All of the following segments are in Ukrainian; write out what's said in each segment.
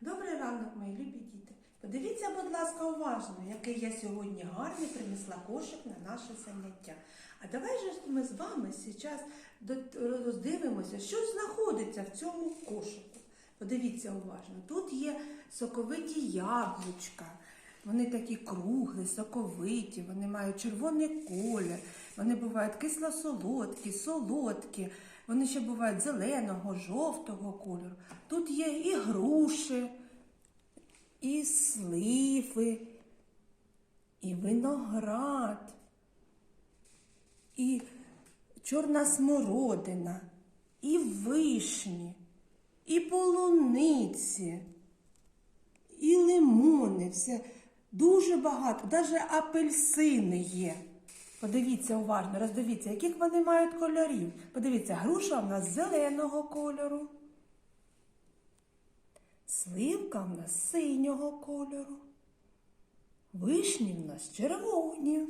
Добрий ранок, мої любі діти. Подивіться, будь ласка, уважно, який я сьогодні гарний принесла кошик на наше заняття. А давай же ми з вами зараз роздивимося, що знаходиться в цьому кошику. Подивіться уважно. Тут є соковиті яблучка. Вони такі круглі, соковиті, вони мають червоний колір, вони бувають кисло-солодкі, солодкі, вони ще бувають зеленого, жовтого кольору. Тут є і груші, і сливи, і виноград, і чорна смородина, і вишні, і полуниці, і лимони. Все дуже багато, навіть апельсини є. Подивіться уважно, роздивіться, яких вони мають кольорів. Подивіться, груша в нас зеленого кольору. Сливка в нас синього кольору. Вишні в нас червоні.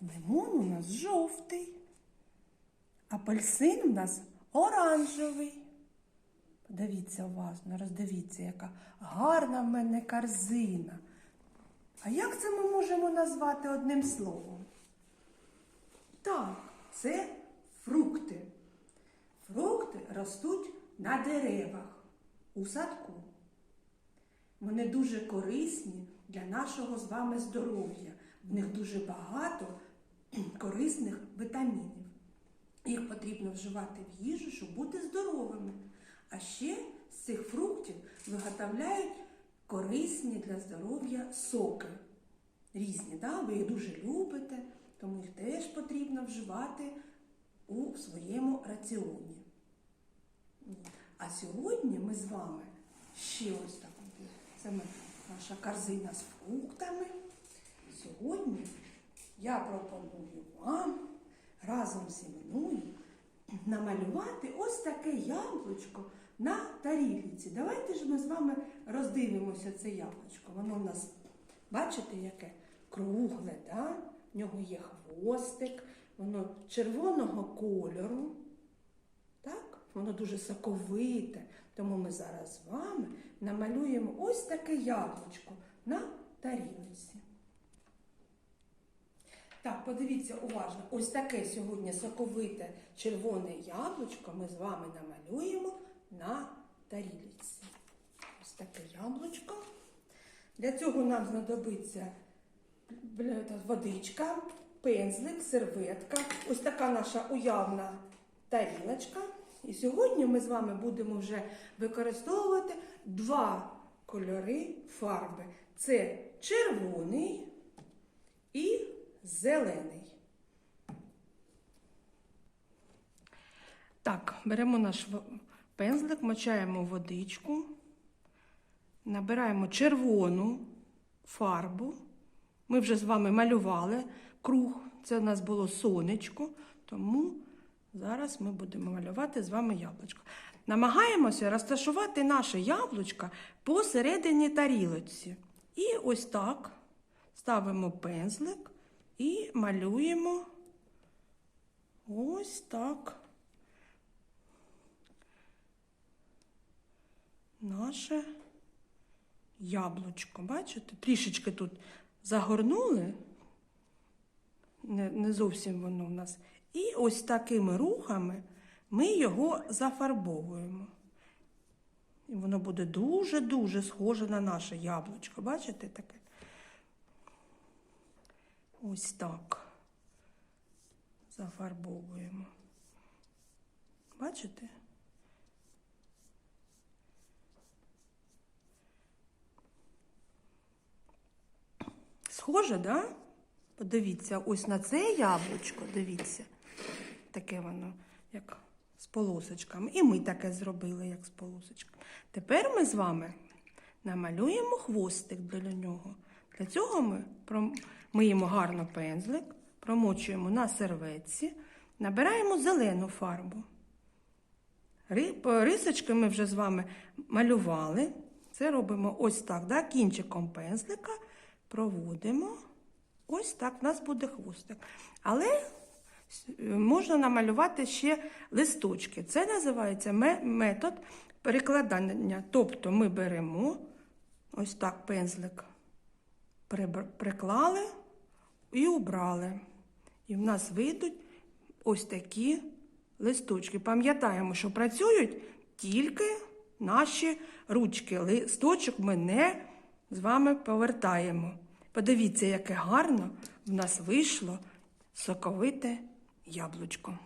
Лимон у нас жовтий. Апельсин в нас оранжевий. Подивіться уважно, роздивіться, яка гарна в мене корзина. А як це ми можемо назвати одним словом? Так, це фрукти. Фрукти ростуть на деревах у садку. Вони дуже корисні для нашого з вами здоров'я. В них дуже багато корисних вітамінів. Їх потрібно вживати в їжу, щоб бути здоровими. А ще з цих фруктів виготовляють корисні для здоров'я соки. Різні, да? ви їх дуже любите, тому їх теж потрібно вживати у своєму раціоні. А сьогодні ми з вами ще ось так. Це наша корзина з фруктами. Сьогодні я пропоную вам разом зі мною намалювати ось таке яблучко на тарілці. Давайте ж ми з вами роздивимося це яблучко. Воно у нас, бачите, яке кругле, да? в нього є хвостик, воно червоного кольору. Так? Воно дуже соковите. Тому ми зараз з вами намалюємо ось таке яблучко на тарілці. Так, подивіться уважно, ось таке сьогодні соковите червоне яблучко ми з вами намалюємо на тарілці. Ось таке яблучко. Для цього нам знадобиться водичка, пензлик, серветка. Ось така наша уявна тарілочка. І сьогодні ми з вами будемо вже використовувати два кольори фарби. Це червоний і зелений. Так, беремо наш пензлик, мочаємо водичку, набираємо червону фарбу. Ми вже з вами малювали круг, це у нас було сонечко, тому зараз ми будемо малювати з вами яблучко. Намагаємося розташувати наше яблучко посередині тарілочці. І ось так ставимо пензлик і малюємо ось так наше яблучко. Бачите? Трішечки тут загорнули, не, не зовсім воно в нас. І ось такими рухами ми його зафарбовуємо. І воно буде дуже-дуже схоже на наше яблучко. Бачите таке? Ось так. Зафарбовуємо. Бачите? Схоже, да? Подивіться, ось на це яблучко, дивіться. Таке воно, як з полосочками. І ми таке зробили, як з полосочками. Тепер ми з вами намалюємо хвостик для нього. Для цього ми миємо гарно пензлик, промочуємо на серветці, набираємо зелену фарбу. Рисочки ми вже з вами малювали. Це робимо ось так, да? кінчиком пензлика проводимо. Ось так у нас буде хвостик. Але можна намалювати ще листочки. Це називається метод перекладання. Тобто ми беремо ось так пензлик, приклали і убрали. І в нас вийдуть ось такі листочки. Пам'ятаємо, що працюють тільки наші ручки. Листочок ми не з вами повертаємо. Подивіться, яке гарно в нас вийшло соковите яблучко.